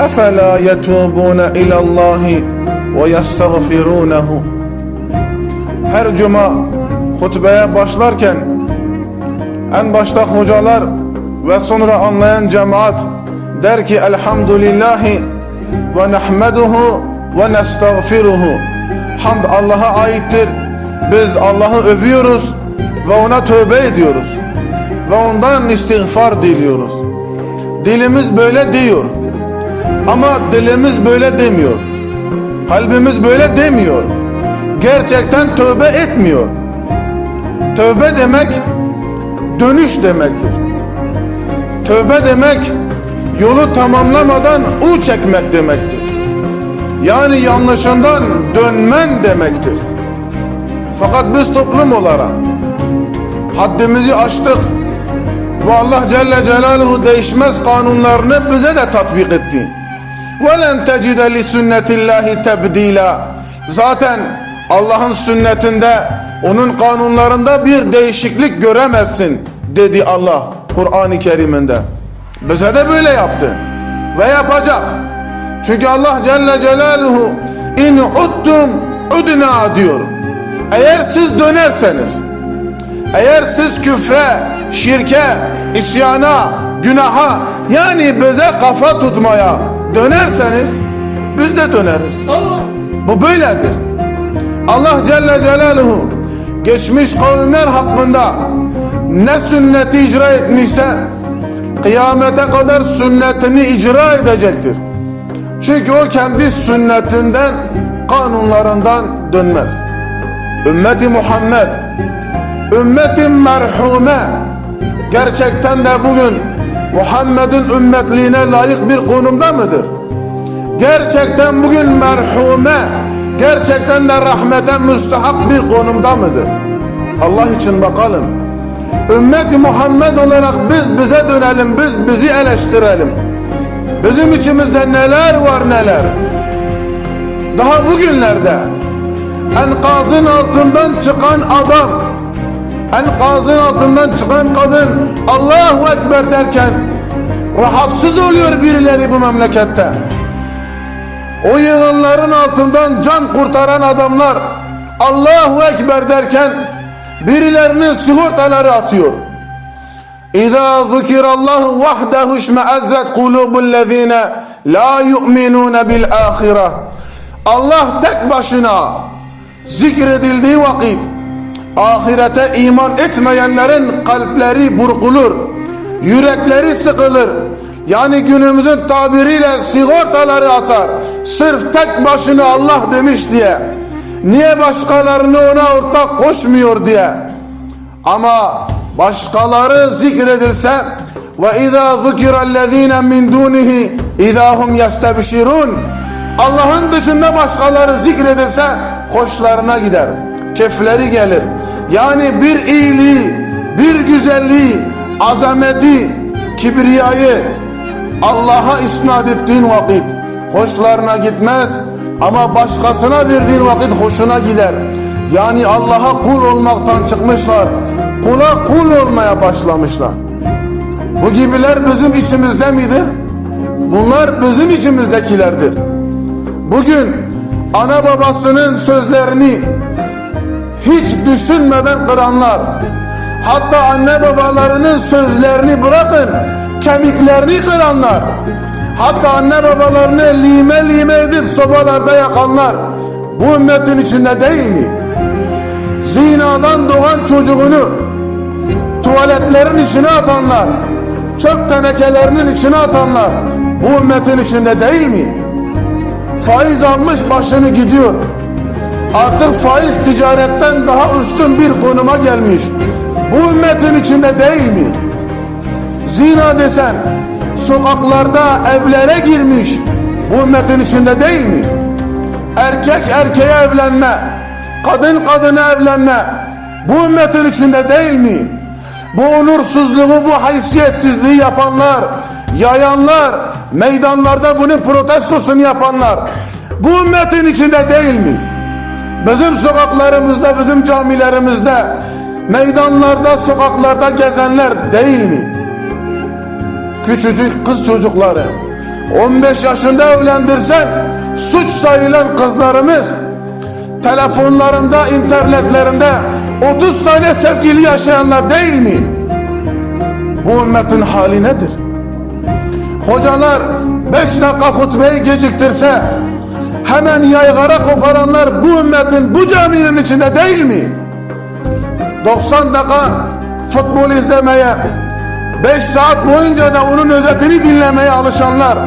أفلا يتوبون إلى الله ويستغفرونه Her cuma hutbeye başlarken en başta hocalar ve sonra anlayan cemaat der ki Elhamdülillahi ve nehmeduhu ve nestağfiruhu Hamd Allah'a aittir. Biz Allah'ı övüyoruz ve ona tövbe ediyoruz. Ve ondan istiğfar diliyoruz. Dilimiz böyle diyor. Ama dilimiz böyle demiyor. Kalbimiz böyle demiyor. Gerçekten tövbe etmiyor. Tövbe demek dönüş demektir. Tövbe demek yolu tamamlamadan u çekmek demektir. Yani yanlışından dönmen demektir. Fakat biz toplum olarak haddimizi aştık ve Allah Celle Celaluhu değişmez kanunlarını bize de tatbik etti. وَلَنْ تَجِدَ لِسُنَّةِ اللّٰهِ تَبْد۪يلًا Zaten Allah'ın sünnetinde, onun kanunlarında bir değişiklik göremezsin dedi Allah Kur'an-ı Kerim'inde. Bize de böyle yaptı ve yapacak. Çünkü Allah Celle Celaluhu in uttum udna diyor. Eğer siz dönerseniz, eğer siz küfre, şirke, isyana, günaha yani bize kafa tutmaya dönerseniz biz de döneriz. Bu böyledir. Allah Celle Celaluhu geçmiş kavimler hakkında ne sünneti icra etmişse kıyamete kadar sünnetini icra edecektir. Çünkü o kendi sünnetinden, kanunlarından dönmez. Ümmeti Muhammed, ümmetin merhume, gerçekten de bugün Muhammed'in ümmetliğine layık bir konumda mıdır? Gerçekten bugün merhume, gerçekten de rahmete müstahak bir konumda mıdır? Allah için bakalım. Ümmeti Muhammed olarak biz bize dönelim, biz bizi eleştirelim. Bizim içimizde neler var neler. Daha bugünlerde enkazın altından çıkan adam, enkazın altından çıkan kadın Allahu Ekber derken rahatsız oluyor birileri bu memlekette. O yığınların altından can kurtaran adamlar Allahu Ekber derken birilerinin sigortaları atıyor. İza zukirallahu vahdehu şmeazzet kulubul-lezine la yu'minun bil ahire. Allah tek başına zikredildiği vakit ahirete iman etmeyenlerin kalpleri burkulur, yürekleri sıkılır. Yani günümüzün tabiriyle sigortaları atar. Sırf tek başına Allah demiş diye. Niye başkalarını ona ortak koşmuyor diye. Ama başkaları zikredilse ve izâ zukirellezîne min dûnihi izâ hum yestebşirûn Allah'ın dışında başkaları zikredilse hoşlarına gider. Kefleri gelir. Yani bir iyiliği, bir güzelliği, azameti, kibriyayı Allah'a isnat ettiğin vakit hoşlarına gitmez ama başkasına verdiğin vakit hoşuna gider. Yani Allah'a kul olmaktan çıkmışlar. Kula kul olmaya başlamışlar. Bu gibiler bizim içimizde midir? Bunlar bizim içimizdekilerdir. Bugün ana babasının sözlerini hiç düşünmeden kıranlar, hatta anne babalarının sözlerini bırakın, kemiklerini kıranlar, hatta anne babalarını lime lime edip sobalarda yakanlar, bu ümmetin içinde değil mi? Zinadan doğan çocuğunu tuvaletlerin içine atanlar, çöp tenekelerinin içine atanlar, bu ümmetin içinde değil mi? Faiz almış başını gidiyor. Artık faiz ticaretten daha üstün bir konuma gelmiş. Bu ümmetin içinde değil mi? Zina desen sokaklarda evlere girmiş. Bu ümmetin içinde değil mi? Erkek erkeğe evlenme, kadın kadına evlenme. Bu ümmetin içinde değil mi? Bu onursuzluğu, bu haysiyetsizliği yapanlar, yayanlar, meydanlarda bunun protestosunu yapanlar bu ümmetin içinde değil mi? Bizim sokaklarımızda, bizim camilerimizde, meydanlarda, sokaklarda gezenler değil mi? Küçücük kız çocukları 15 yaşında evlendirsen suç sayılan kızlarımız telefonlarında, internetlerinde 30 tane sevgili yaşayanlar değil mi? Bu ümmetin hali nedir? Hocalar 5 dakika hutbeyi geciktirse hemen yaygara koparanlar bu ümmetin bu caminin içinde değil mi? 90 dakika futbol izlemeye 5 saat boyunca da onun özetini dinlemeye alışanlar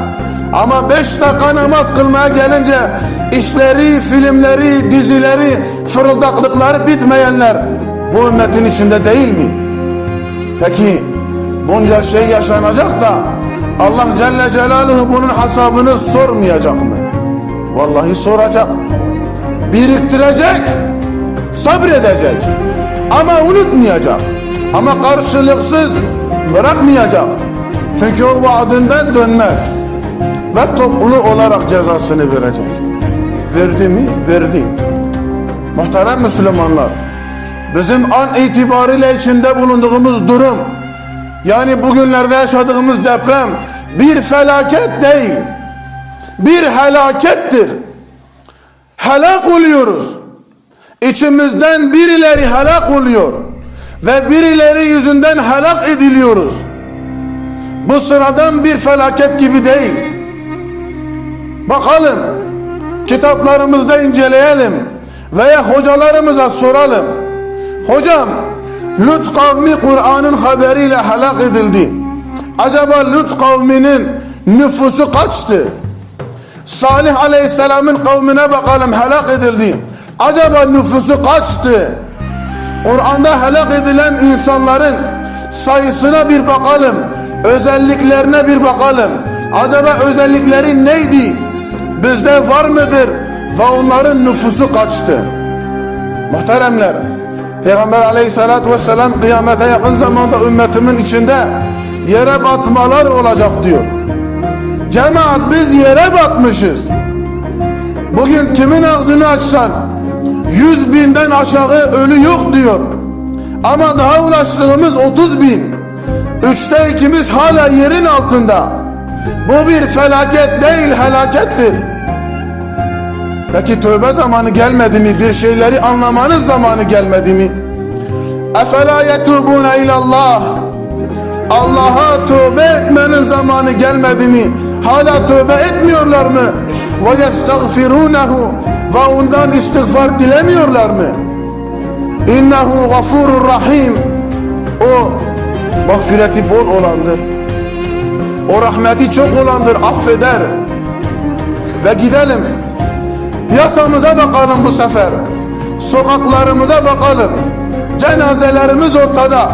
ama 5 dakika namaz kılmaya gelince işleri, filmleri, dizileri, fırıldaklıkları bitmeyenler bu ümmetin içinde değil mi? Peki bunca şey yaşanacak da Allah Celle Celaluhu bunun hesabını sormayacak mı? Vallahi soracak. Biriktirecek, sabredecek. Ama unutmayacak. Ama karşılıksız bırakmayacak. Çünkü o vaadinden dönmez. Ve toplu olarak cezasını verecek. Verdi mi? Verdi. Muhterem Müslümanlar, bizim an itibariyle içinde bulunduğumuz durum, yani bugünlerde yaşadığımız deprem bir felaket değil, bir helakettir. Helak oluyoruz. İçimizden birileri helak oluyor ve birileri yüzünden helak ediliyoruz. Bu sıradan bir felaket gibi değil. Bakalım, kitaplarımızda inceleyelim veya hocalarımıza soralım. Hocam, Lut kavmi Kur'an'ın haberiyle helak edildi. Acaba Lut kavminin nüfusu kaçtı? Salih Aleyhisselam'ın kavmine bakalım helak edildi. Acaba nüfusu kaçtı? Kur'an'da helak edilen insanların sayısına bir bakalım. Özelliklerine bir bakalım. Acaba özellikleri neydi? Bizde var mıdır? Ve onların nüfusu kaçtı? Muhteremler, Peygamber aleyhissalatü vesselam kıyamete yakın zamanda ümmetimin içinde yere batmalar olacak diyor. Cemaat biz yere batmışız. Bugün kimin ağzını açsan yüz binden aşağı ölü yok diyor. Ama daha ulaştığımız 30 bin. Üçte ikimiz hala yerin altında. Bu bir felaket değil helakettir. Peki tövbe zamanı gelmedi mi? Bir şeyleri anlamanın zamanı gelmedi mi? Efela yetubune ilallah. Allah'a tövbe etmenin zamanı gelmedi mi? Hala tövbe etmiyorlar mı? Ve yestagfirunehu ve ondan istiğfar dilemiyorlar mı? İnnehu gafurur rahim. O mağfireti bol olandır. O rahmeti çok olandır, affeder. Ve gidelim. Piyasamıza bakalım bu sefer. Sokaklarımıza bakalım. Cenazelerimiz ortada.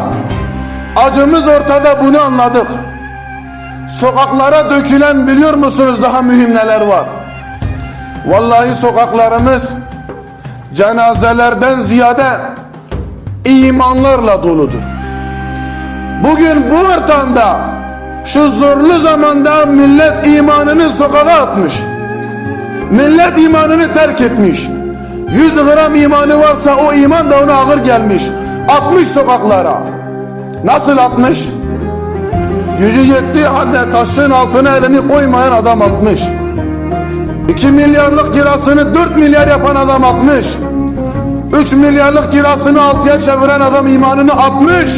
Acımız ortada bunu anladık. Sokaklara dökülen biliyor musunuz daha mühim neler var? Vallahi sokaklarımız cenazelerden ziyade imanlarla doludur. Bugün bu ortamda şu zorlu zamanda millet imanını sokağa atmış. Millet imanını terk etmiş. 100 gram imanı varsa o iman da ona ağır gelmiş. Atmış sokaklara. Nasıl atmış? Gücü yettiği halde taşın altına elini koymayan adam atmış. 2 milyarlık kirasını 4 milyar yapan adam atmış. 3 milyarlık kirasını 6'ya çeviren adam imanını atmış.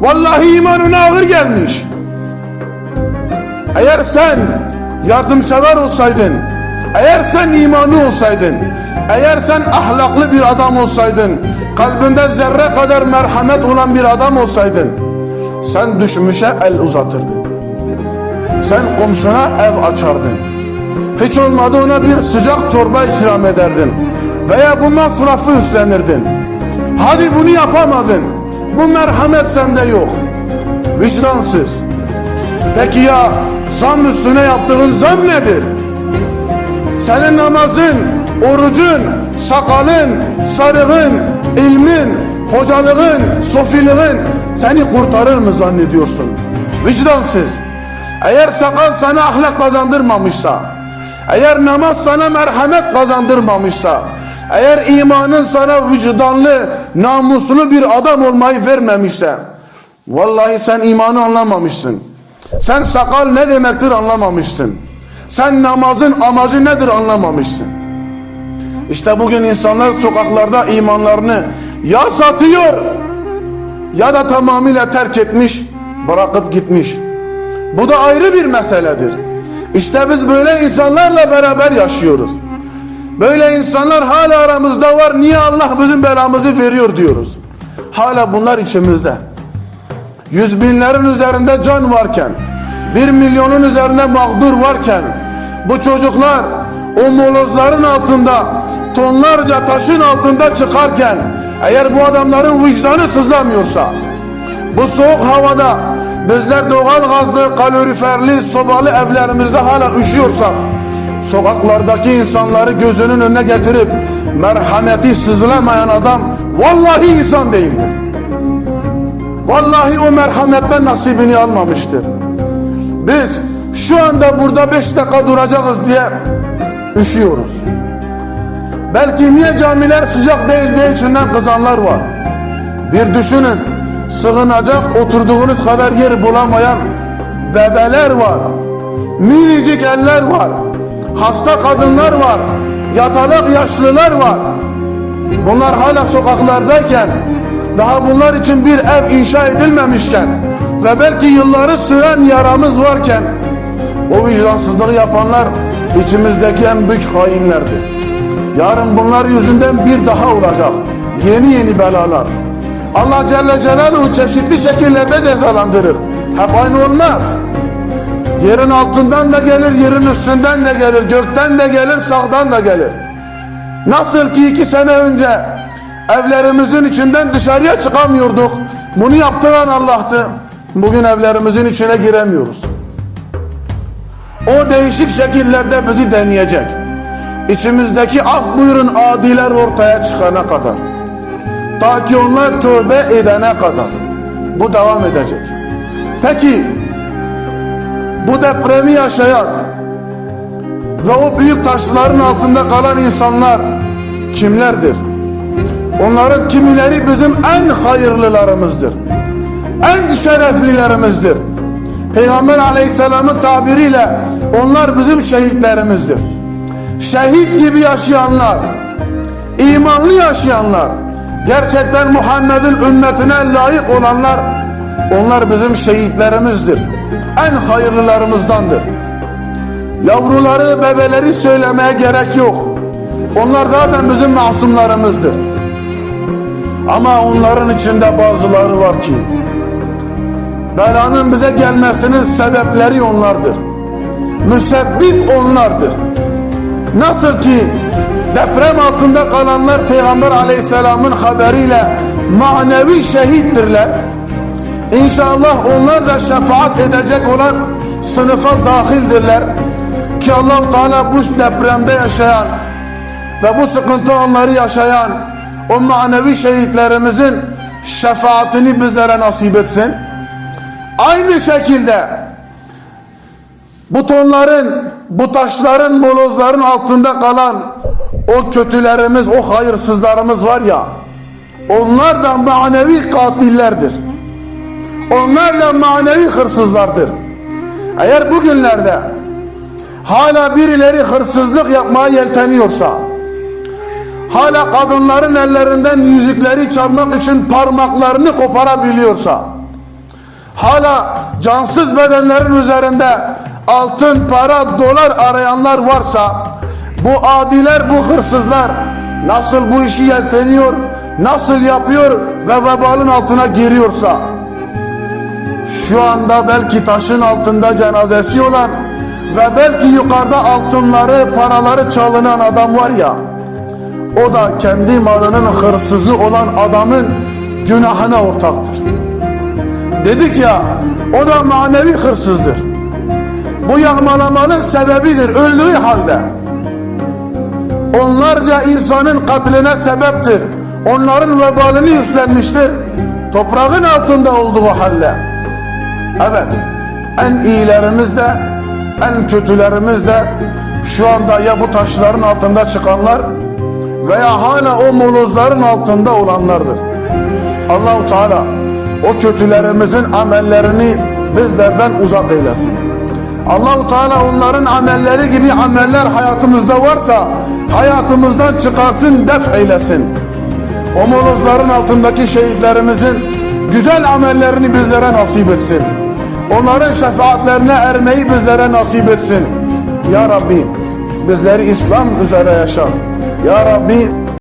Vallahi imanına ağır gelmiş. Eğer sen yardımsever olsaydın, eğer sen imanı olsaydın, eğer sen ahlaklı bir adam olsaydın, kalbinde zerre kadar merhamet olan bir adam olsaydın, sen düşmüşe el uzatırdın. Sen komşuna ev açardın. Hiç olmadı ona bir sıcak çorba ikram ederdin. Veya bu masrafı üstlenirdin. Hadi bunu yapamadın. Bu merhamet sende yok. Vicdansız. Peki ya zam üstüne yaptığın zam nedir? Senin namazın, orucun, sakalın, sarığın, ilmin, hocalığın, sofiliğin seni kurtarır mı zannediyorsun? Vicdansız. Eğer sakal sana ahlak kazandırmamışsa, eğer namaz sana merhamet kazandırmamışsa, eğer imanın sana vicdanlı, namuslu bir adam olmayı vermemişse, vallahi sen imanı anlamamışsın. Sen sakal ne demektir anlamamışsın. Sen namazın amacı nedir anlamamışsın. İşte bugün insanlar sokaklarda imanlarını ya satıyor ya da tamamıyla terk etmiş, bırakıp gitmiş. Bu da ayrı bir meseledir. İşte biz böyle insanlarla beraber yaşıyoruz. Böyle insanlar hala aramızda var. Niye Allah bizim belamızı veriyor diyoruz. Hala bunlar içimizde. Yüz binlerin üzerinde can varken, bir milyonun üzerinde mağdur varken, bu çocuklar o molozların altında, tonlarca taşın altında çıkarken, eğer bu adamların vicdanı sızlamıyorsa, bu soğuk havada bizler doğal gazlı, kaloriferli, sobalı evlerimizde hala üşüyorsak, sokaklardaki insanları gözünün önüne getirip merhameti sızlamayan adam vallahi insan değildir. Vallahi o merhametten nasibini almamıştır. Biz şu anda burada beş dakika duracağız diye üşüyoruz. Belki niye camiler sıcak değil diye içinden kızanlar var. Bir düşünün, sığınacak oturduğunuz kadar yer bulamayan bebeler var. Minicik eller var. Hasta kadınlar var. Yatalak yaşlılar var. Bunlar hala sokaklardayken daha bunlar için bir ev inşa edilmemişken ve belki yılları süren yaramız varken o vicdansızlığı yapanlar içimizdeki en büyük hainlerdir. Yarın bunlar yüzünden bir daha olacak. Yeni yeni belalar. Allah Celle Celaluhu çeşitli şekillerde cezalandırır. Hep aynı olmaz. Yerin altından da gelir, yerin üstünden de gelir, gökten de gelir, sağdan da gelir. Nasıl ki iki sene önce evlerimizin içinden dışarıya çıkamıyorduk. Bunu yaptıran Allah'tı. Bugün evlerimizin içine giremiyoruz. O değişik şekillerde bizi deneyecek. İçimizdeki af buyurun adiler ortaya çıkana kadar. Ta ki onlar tövbe edene kadar. Bu devam edecek. Peki bu depremi yaşayan ve o büyük taşların altında kalan insanlar kimlerdir? Onların kimileri bizim en hayırlılarımızdır. En şereflilerimizdir. Peygamber aleyhisselamın tabiriyle onlar bizim şehitlerimizdir. Şehit gibi yaşayanlar, imanlı yaşayanlar, gerçekten Muhammed'in ümmetine layık olanlar, onlar bizim şehitlerimizdir. En hayırlılarımızdandır. Yavruları, bebeleri söylemeye gerek yok. Onlar zaten bizim masumlarımızdır. Ama onların içinde bazıları var ki belanın bize gelmesinin sebepleri onlardır. Müsebbip onlardır. Nasıl ki deprem altında kalanlar Peygamber aleyhisselamın haberiyle manevi şehittirler. İnşallah onlar da şefaat edecek olan sınıfa dahildirler. Ki allah Teala bu depremde yaşayan ve bu sıkıntı anları yaşayan o manevi şehitlerimizin şefaatini bizlere nasip etsin. Aynı şekilde butonların, bu taşların, molozların altında kalan o kötülerimiz, o hayırsızlarımız var ya, onlar da manevi katillerdir. Onlar da manevi hırsızlardır. Eğer bugünlerde hala birileri hırsızlık yapmaya yelteniyorsa, hala kadınların ellerinden yüzükleri çalmak için parmaklarını koparabiliyorsa, hala cansız bedenlerin üzerinde altın, para, dolar arayanlar varsa, bu adiler, bu hırsızlar nasıl bu işi yelteniyor, nasıl yapıyor ve vebalın altına giriyorsa, şu anda belki taşın altında cenazesi olan ve belki yukarıda altınları, paraları çalınan adam var ya, o da kendi malının hırsızı olan adamın günahına ortaktır. Dedik ya, o da manevi hırsızdır. Bu yağmalamanın sebebidir öldüğü halde. Onlarca insanın katline sebeptir. Onların vebalini üstlenmiştir. Toprağın altında olduğu halde. Evet, en iyilerimiz de, en kötülerimiz de şu anda ya bu taşların altında çıkanlar veya hala o molozların altında olanlardır. Allahu Teala o kötülerimizin amellerini bizlerden uzak eylesin. Allahu Teala onların amelleri gibi ameller hayatımızda varsa hayatımızdan çıkarsın, def eylesin. O molozların altındaki şehitlerimizin güzel amellerini bizlere nasip etsin. Onların şefaatlerine ermeyi bizlere nasip etsin. Ya Rabbi bizleri İslam üzere yaşat. Ya Rabbi